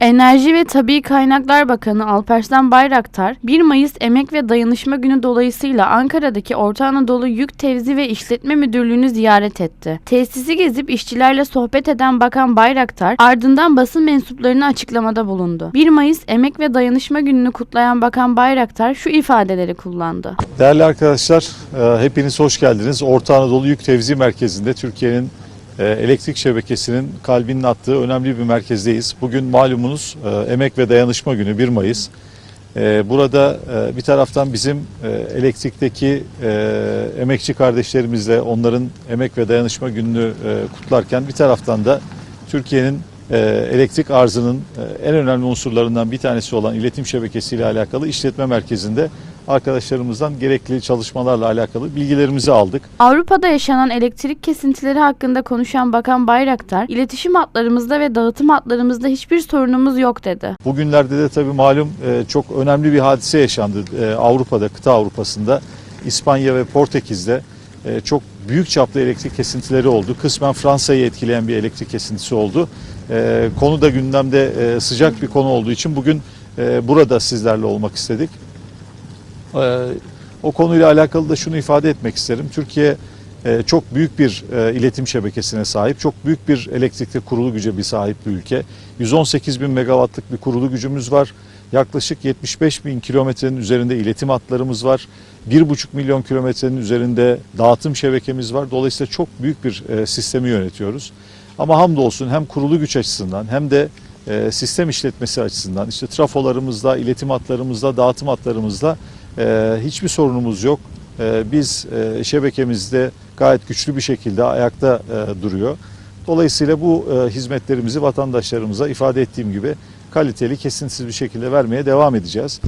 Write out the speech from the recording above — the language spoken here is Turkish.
Enerji ve Tabi Kaynaklar Bakanı Alparslan Bayraktar, 1 Mayıs Emek ve Dayanışma Günü dolayısıyla Ankara'daki Orta Anadolu Yük Tevzi ve İşletme Müdürlüğü'nü ziyaret etti. Tesisi gezip işçilerle sohbet eden Bakan Bayraktar, ardından basın mensuplarına açıklamada bulundu. 1 Mayıs Emek ve Dayanışma Günü'nü kutlayan Bakan Bayraktar şu ifadeleri kullandı. Değerli arkadaşlar, e, hepiniz hoş geldiniz. Orta Anadolu Yük Tevzi Merkezi'nde Türkiye'nin elektrik şebekesinin kalbinin attığı önemli bir merkezdeyiz. Bugün malumunuz e, Emek ve Dayanışma Günü 1 Mayıs. E, Burada e, bir taraftan bizim e, elektrikteki emekçi kardeşlerimizle onların Emek ve Dayanışma Günü'nü kutlarken bir taraftan da Türkiye'nin elektrik arzının en önemli unsurlarından bir tanesi olan iletim şebekesiyle alakalı işletme merkezinde arkadaşlarımızdan gerekli çalışmalarla alakalı bilgilerimizi aldık. Avrupa'da yaşanan elektrik kesintileri hakkında konuşan Bakan Bayraktar, iletişim hatlarımızda ve dağıtım hatlarımızda hiçbir sorunumuz yok dedi. Bugünlerde de tabii malum e, çok önemli bir hadise yaşandı e, Avrupa'da, kıta Avrupa'sında, İspanya ve Portekiz'de e, çok büyük çaplı elektrik kesintileri oldu. Kısmen Fransa'yı etkileyen bir elektrik kesintisi oldu. Konu da gündemde sıcak bir konu olduğu için bugün burada sizlerle olmak istedik. E, O konuyla alakalı da şunu ifade etmek isterim. Türkiye e, çok büyük bir e, iletim şebekesine sahip, çok büyük bir elektrikli kurulu güce bir sahip bir ülke. 118 bin megawattlık bir kurulu gücümüz var. Yaklaşık 75 bin kilometrenin üzerinde iletim hatlarımız var. 1,5 milyon kilometrenin üzerinde dağıtım şebekemiz var. Dolayısıyla çok büyük bir e, sistemi yönetiyoruz. Ama hamdolsun hem kurulu güç açısından hem de sistem işletmesi açısından işte trafolarımızda, iletim hatlarımızda, dağıtım hatlarımızda ee, hiçbir sorunumuz yok. Ee, biz e, şebekemizde gayet güçlü bir şekilde ayakta e, duruyor. Dolayısıyla bu e, hizmetlerimizi vatandaşlarımıza ifade ettiğim gibi kaliteli, kesintisiz bir şekilde vermeye devam edeceğiz.